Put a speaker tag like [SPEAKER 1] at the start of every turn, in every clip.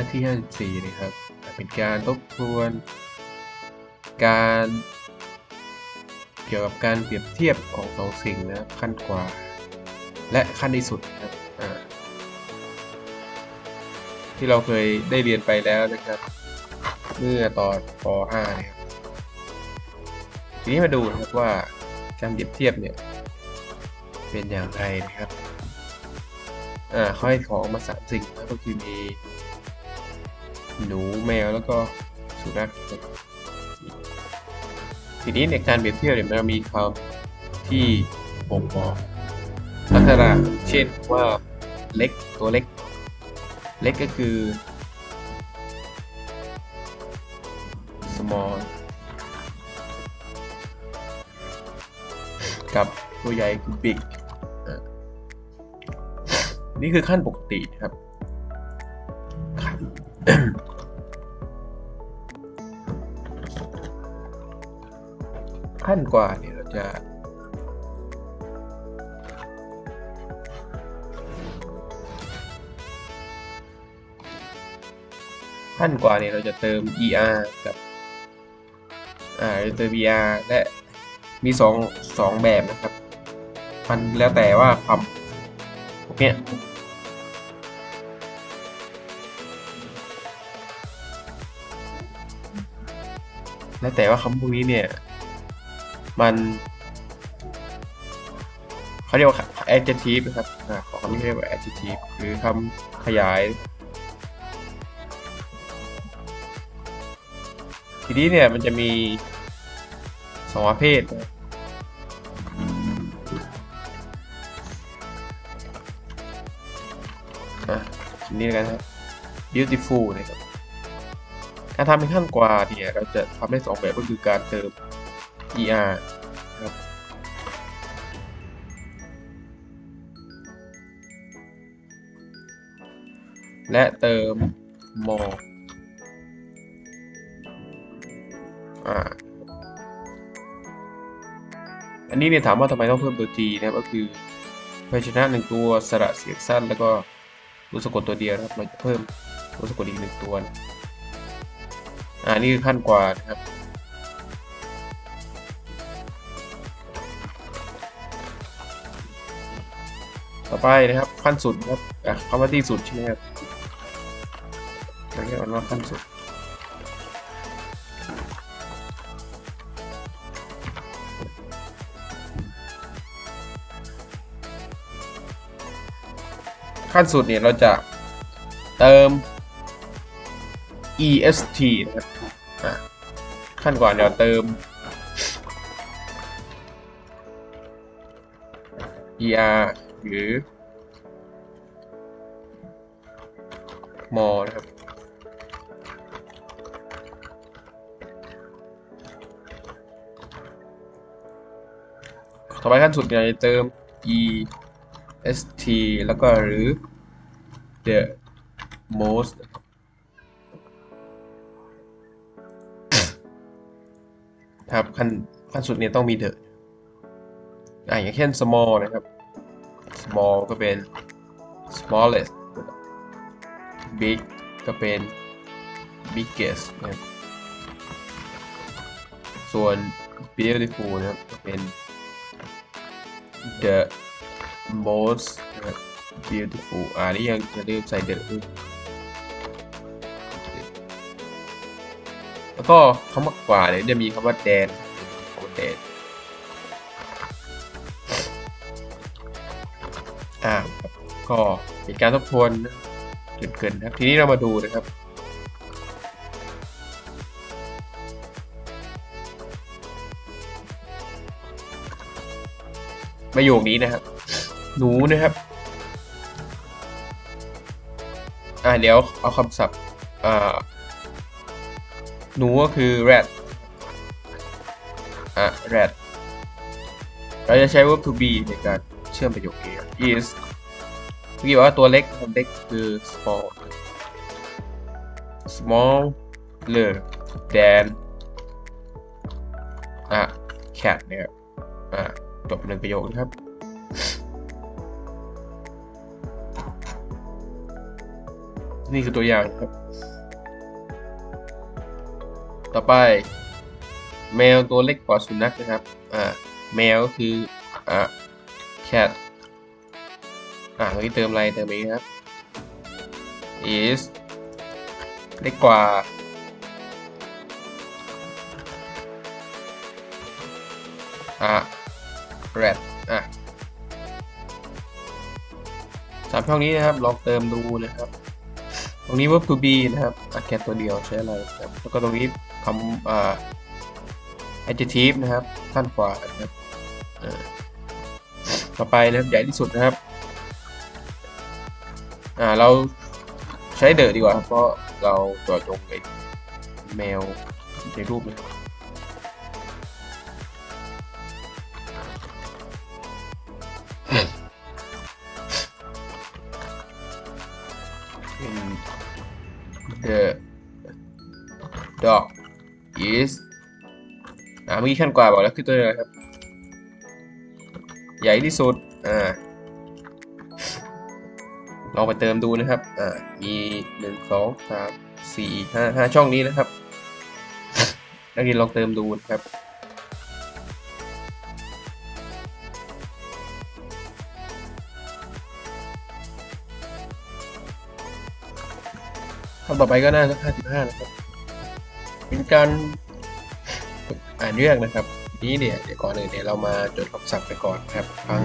[SPEAKER 1] าที่ 54 นะครับเป็นการทบทวน การเกี่ยวกับการเปรียบเทียบของสองสิ่งนะขั้นกว่า และขั้นที่สุดนะครับที่เราเคยได้เรียนไปแล้วนะครับ เมื่อตอนป .5 นะครับทีนี้มาดูนะครับว่าการเปรียบเทียบเนี่ยเป็นอย่างไรนะครับอ่าเขาให้ของมาสามสิ่งนะก็คือมี หนูแมวแล้วก็สุนัขนะครับทีนี้ในการเปรียบเทียบเนี่ยมันมีคำที่บ่งบอกลักษณะเช่นว่าเล็กตัวเล็ก เล็กก็คือ small กับตัวใหญ่คือ big นี่คือขั้นปกติครับ ขั้นกว่าเนี่ยเราจะขั้นกว่าเนี่ยเราจะเติม er กับ อ่าเติม er และมีสองสองแบบนะครับ มันแล้วแต่ว่าคำพวกเนี้ย แล้วแต่ว่าคำพวกนี้เนี่ย มันเขาเรียกว่า adjective นะครับของคำนี้เรียกว่า adjective หรือคำขยาย ทีนี้เนี่ยมันจะมีสองประเภทนะอะทีนี้กันครับ beautiful นะครับ การทำเป็นขั้นกว่าเนี่ยเราจะทำได้สองแบบก็คือการเติม er นะครับและเติม more อ่าอันนี้เนี่ยถามว่าทำไมต้องเพิ่มตัว g นะครับก็คือพยชนะหนึ่งตัวสระเสียงสั้น แล้วก็ตัวสะกดตัวเดียวนะครับเราจะเพิ่มตัวสะกดอีกหนึ่งตัวนะ อ่านี่คือขั้นกว่านะครับ ต่อไปนะครับขั้นสุดนะครับอะคำว่าที่สุดใช่ไหมครับเราเรียกว่าขั้นสุดขั้นสุดเนี่ยเราจะเติม est นะครับขั้นก่อนเดี๋ยวเติม er หรือ more นะครับ ต่อไปขั้นสุดเนี่ยจะเติม est แล้วก็หรือ the most ครับขั้นขั้นสุดเนี่ยต้องมี the อ่าอย่างเช่น small นะครับ small ก็เป็น smallest big ก็เป็น biggest นะครับส่วน beautiful นะครับเป็น the most นะ beautiful อ่านี่ยังจะเรียกใส่ the แล้วก็คำว่ากว่าเนี่ยจะมีคำว่าแดนคำว่าแดนอ่าก็เป็นการทบทวนเกินๆนะครับ ทีนี้เรามาดูนะครับประโยคนี้นะครับ หนูนะครับ อ่าเดี๋ยวเอาคำศัพท์อ่า หนูก็คือ rat อะ rat เราจะใช้ verb to be ในการเชื่อมประโยคนี้ is เมื่อกี้บอกว่าตัวเล็กตัวเล็กคือ small smaller than อะ cat เนี่ยอะจบหนึ่งประโยคนะครับนี่คือตัวอย่างครับ ต่อไป แมวตัวเล็กกว่าสุนัขนะครับ อ่า แมวก็คือ อ่า cat อ่าตรงนี้เติมอะไรเติมเองครับ is เล็กกว่า อะ red อะสามช่องนี้นะครับ ลองเติมดูนะครับ รงนี้ verb to be นะครับแค่ตัวเดียวใช้อะไรครับแล้วก็ตรงนี้คำอ่า adjective นะครับท่านขวานะครับต่อไปนะครับใหญ่ที่สุดนะครับอ่าเราใช้เดอดีกว่าเพราะเราต่อจงไอ้แมวในรูปนะค the dog is อ่าเมื่อกี้ขั้นกว่าบอกแล้วคือตัวอะไรครับ ใหญ่ที่สุด อ่า ลองไปเติมดูนะครับ อ่า มีหนึ่งสองสามสี่ห้าห้าช่องนี้นะครับนักเรียนลองเติมดูนะครับ คำต่อไปก็น่าจะห้าสิบห้านะครับ เป็นการอ่านเรื่องนะครับ นี้เนี่ยเดี๋ยวก่อนอื่นเนี่ยเรามาจดคำศัพท์ไปก่อนครับทั้ง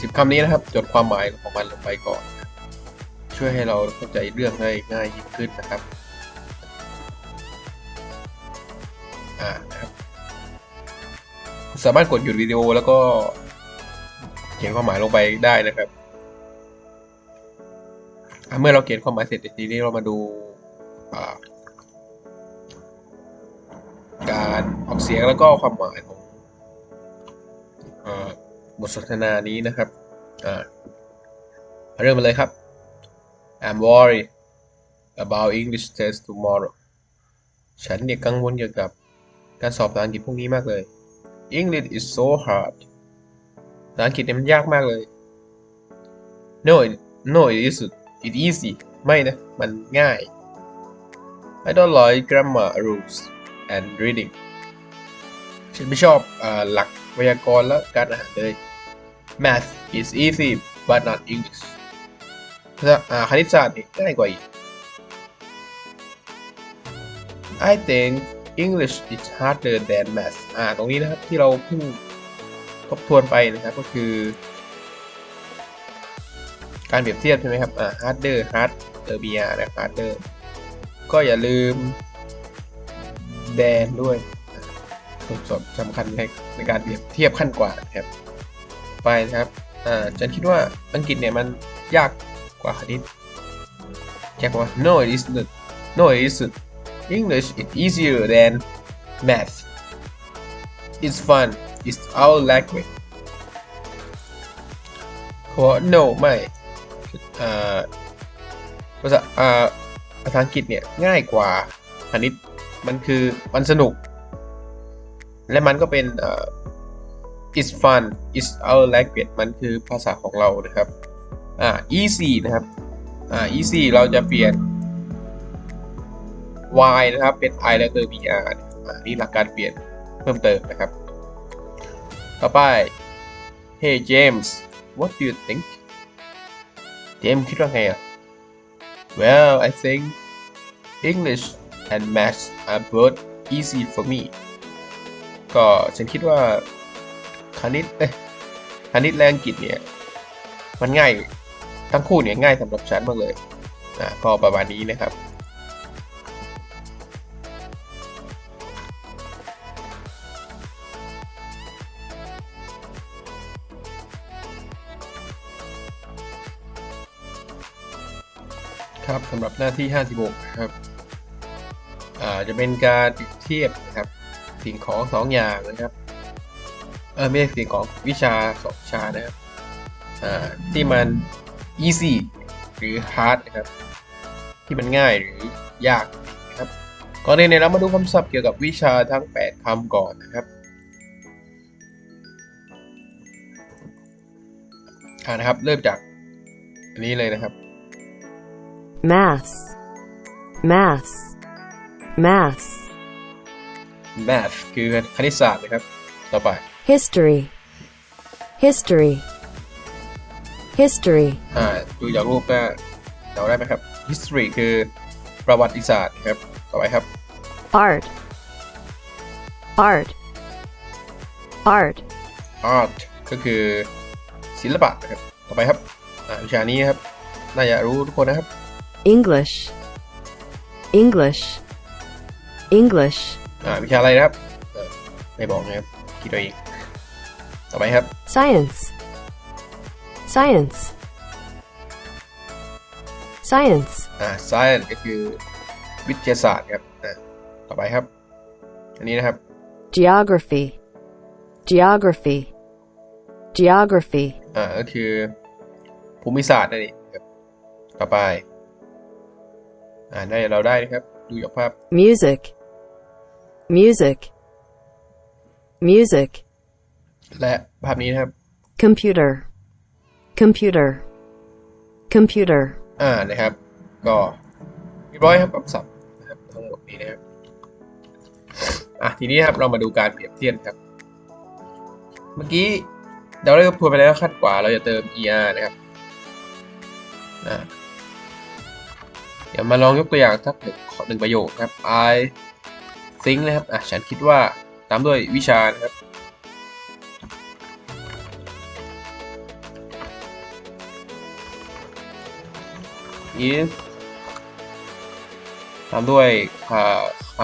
[SPEAKER 1] สิบคำนี้นะครับ จดความหมายของมันลงไปก่อน ช่วยให้เราเข้าใจเรื่องได้ง่ายยิ่งขึ้นนะครับอ่านะครับ สามารถกดหยุดวิดีโอแล้วก็เขียนความหมายลงไปได้นะครับ เมื่อเราเขียนความหมายเสร็จทีนี้เรามาดูการออกเสียงแล้วก็ความหมายของบทสนทนานี้นะครับเริ่มมาเลยครับ I'm worried about English test tomorrow ฉันเนี่ยกังวลเกี่ยวกับการสอบภาษาอังกฤษพรุ่งนี้มากเลย English is so hard ภาษาอังกฤษเนี่ยมันยากมากเลย No no it isn't it easy ไม่นะ มันง่าย I don't like grammar rules and reading ฉันไม่ชอบอหลักไวยากรณ์และการอ่านเลย Math is easy but not English ภาษาอาคณิตศาสตร์นี่ง่ายกว่าอีก I think English is harder than math อ่า ตรงนี้นะครับที่เราเพิ่งทบทวนไปนะครับก็คือ การเปรียบเทียบใช่ไหมครับอ่า harder hard เออ br นะ harder ก็อย่าลืม than ด้วยส่วนสสำคัญในในการเปรียบเทียบขั้นกว่าครับ ไปนะครับอ่าฉันคิดว่าอังกฤษเนี่ยมันยากกว่าคณิตแจ็คบอกว่า no it isn't no it isn't English is easier than math it's fun it's our language เขาบอ no ไม่ ภาษาภาษาอังกฤษเนี่ยง่ายกว่าคณิตมันคือมันสนุก และมันก็เป็น it's fun it's our language มันคือภาษาของเรานะครับอ่า easy นะครับอ่า easy เราจะเปลี่ยน y นะครับ เป็น i แล้วเติม er อ่านี่หลักการเปลี่ยนเพิ่มเติมนะครับ ต่อไป hey James what do you think เจมคิดว่าไงอะ well I think English and math are both easy for me ก็ฉันคิดว่าคณิตเอ้ยคณิตและอังกฤษเนี่ย มันง่ายทั้งคู่เนี่ยง่ายสำหรับฉันมากเลยอะก็ประมาณนี้นะครับำหรับหน้าที่ 56 นะครับจะเป็นการเปรียบเทียบนะครับสิ่งของสองอย่างนะครับเออไม่ใช่สิ่งของวิชาสองวิชานะครับที่มัน easy หรือ hard นะครับ ที่มันง่ายหรือยากนะครับก่อนอื่นเนี่ยเรามาดูคำศัพท์เกี่ยวกับวิชาทั้ง 8คำก่อนนะครับอ่านะครับ เริ่มจากอันนี้เลยนะครับ
[SPEAKER 2] maths, maths, maths,
[SPEAKER 1] math คือคณิตศาสตร์นะครับ ต่อไป
[SPEAKER 2] history, history, history,
[SPEAKER 1] อ่าดูจากรูปก็เดาได้ไหมครับ history คือประวัติศาสตร์นะครับ ต่อไปครับ
[SPEAKER 2] art, art, art,
[SPEAKER 1] art ก็คือศิลปะนะครับ ต่อไปครับ อ่าวิชานี้นะครับ น่าจะรู้ทุกคนนะครับ
[SPEAKER 2] English, English, English,
[SPEAKER 1] อ่าวิชาอะไรนะครับเออไม่บอกนะครับคิดตัวเองต่อไปครับ
[SPEAKER 2] science, science, science,
[SPEAKER 1] อ่า science ก็คือวิทยาศาสตร์ครับอ่าต่อไปครับ อันนี้นะครับ
[SPEAKER 2] geography, geography, geography,
[SPEAKER 1] อ่าก็คือภูมิศาสตร์นั่นเองครับต่อไป อ่าได้เราได้นะครับ ดูจากภาพ
[SPEAKER 2] music, music, music,
[SPEAKER 1] และภาพนี้นะครับ
[SPEAKER 2] computer, computer, computer,
[SPEAKER 1] อ่านะครับ ก็เรียบร้อยครับคำศัพท์นะครับทั้งหมดนี้นะครับอะทีนี้นะครับเรามาดูการเปรียบเทียบครับ เมื่อกี้เราได้พูดไปแล้วขั้นกว่าเราจะเติม er นะครับอ่า เดี๋ยวมาลองยกตัวอย่างสักหนึ่งประโยคครับ I think นะครับอะฉันคิดว่าตามด้วยวิชานะครับ is ตามด้วยค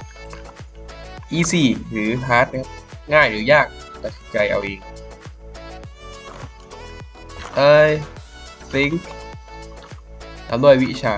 [SPEAKER 1] ำ easy หรือ hard นะครับง่ายหรือยากตัดใจเอาเอง I think ตามด้วยวิชา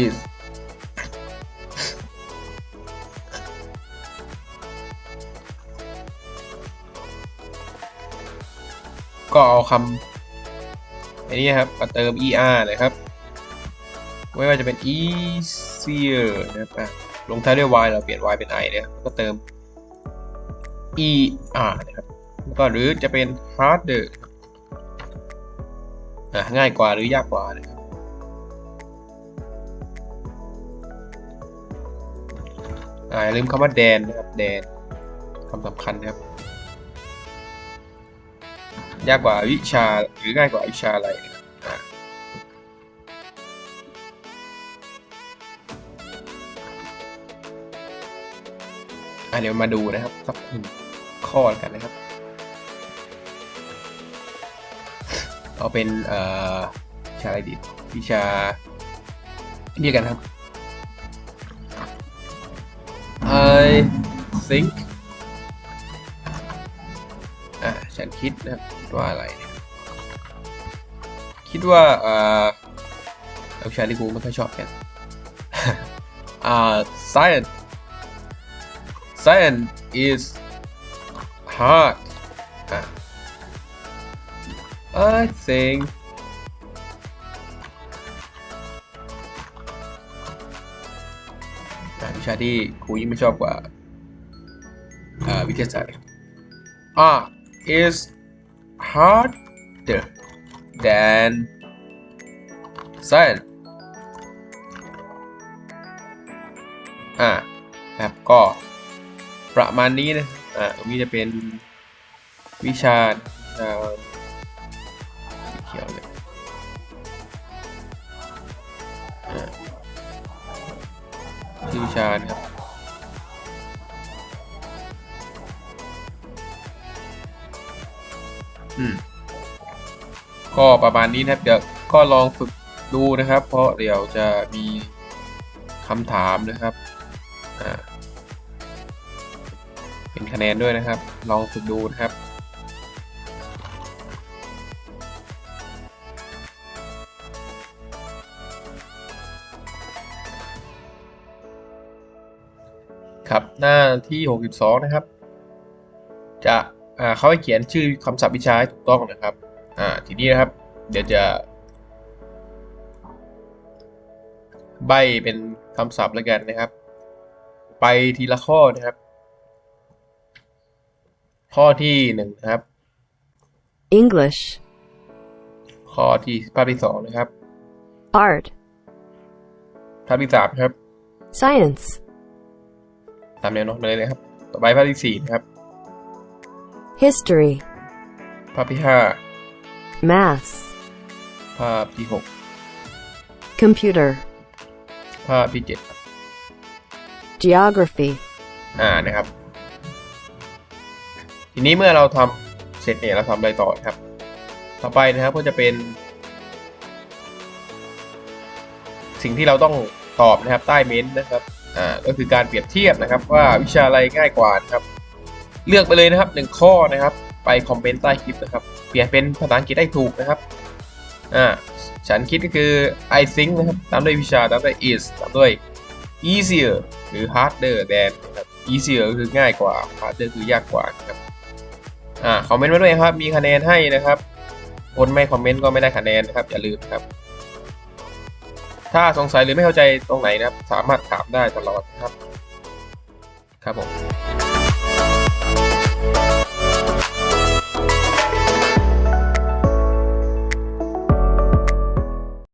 [SPEAKER 1] is ก็เอาคำอันนี้ครับมาเติม er นะครับ ไม่ว่าจะเป็น easier นะครับอะลงท้ายด้วย y เราเปลี่ยน y เป็น i นะครับก็เติม er นะครับก็หรือจะเป็น harder อะง่ายกว่าหรือยากกว่านะครับอ่าอย่าลืมคำว่า dan นะครับ dan คำสำคัญนะครับ ยากกว่าวิชาหรือง่ายกว่าวิชาอะไรนะครับอะอะเดี๋ยวมาดูนะครับสักหนึ่ง ข้อกันนะครับ เอาเป็นเอ่อวิชาอะไรดีวิชานี่กันครับ I think อ่าฉันคิดนะครับคิดว่าอะไรเนี่ยคิดว่าเอ่อวิชาที่กูไม่ค่อยชอบกันอ่า science science is hard อะ I think อ่วิชาที่ครูยิ่งไม่ชอบกว่าอ่าวิทยาศาสตร์ art is harder than science อ่าครับก็ประมาณนี้นะ อ่าตรงนี้จะเป็นวิชาอ่าสีเขียวเลยที่วิชาครับอืมก็ประมาณนี้นะครับเดี๋ยวก็ลองฝึกดูนะครับ เพราะเดี๋ยวจะมีคำถามนะครับ เป็นคะแนนด้วยนะครับ ลองฝึกดูนะครับครับหน้าที่ 62 นะครับ จะเขาให้เขียนชื่อคำศัพท์วิชาให้ถูกต้องนะครับอ่าทีนี้นะครับ เดี๋ยวจะ ใบเป็นคำศัพท์แล้วกันนะครับ ไปทีละข้อนะครับ ข้อที่หนึ่งนะครับ
[SPEAKER 2] English,
[SPEAKER 1] ข้อที่ภาพที่สองนะครับ
[SPEAKER 2] Art,
[SPEAKER 1] ภาพที่สามครับ
[SPEAKER 2] Science,
[SPEAKER 1] ตามแนวโน้มมาเลยนะครับ ต่อไปภาพที่สี่นะครับ
[SPEAKER 2] History,
[SPEAKER 1] ภาพที่ห้า
[SPEAKER 2] Maths,
[SPEAKER 1] ภาพที่หก
[SPEAKER 2] Computer,
[SPEAKER 1] ภาพที่เจ็ดครับ
[SPEAKER 2] Geography,
[SPEAKER 1] อ่านะครับ ทีนี้เมื่อเราทำเสร็จเนี่ยเราทำอะไรต่อครับ ต่อไปนะครับก็จะเป็น สิ่งที่เราต้องตอบนะครับใต้เม้นต์นะครับอ่าก็คือการเปรียบเทียบนะครับ ว่าวิชาอะไรง่ายกว่านะครับ เลือกไปเลยนะครับหนึ่งข้อนะครับ ไปคอมเมนต์ใต้คลิปนะครับ เปลี่ยนเป็นภาษาอังกฤษได้ถูกนะครับอ่าฉันคิดก็คือ I think นะครับตามด้วยวิชาตามด้วย is ตามด้วย easier หรือ harder than นะครับ easier ก็คือง่ายกว่า harder คือยากกว่านะครับ อ่าคอมเมนต์มาด้วยนะครับ มีคะแนนให้นะครับคนไม่คอมเมนต์ก็ไม่ได้คะแนนนะครับ อย่าลืมครับ ถ้าสงสัยหรือไม่เข้าใจตรงไหนนะครับ สามารถถามได้ตลอดนะครับ ครับผม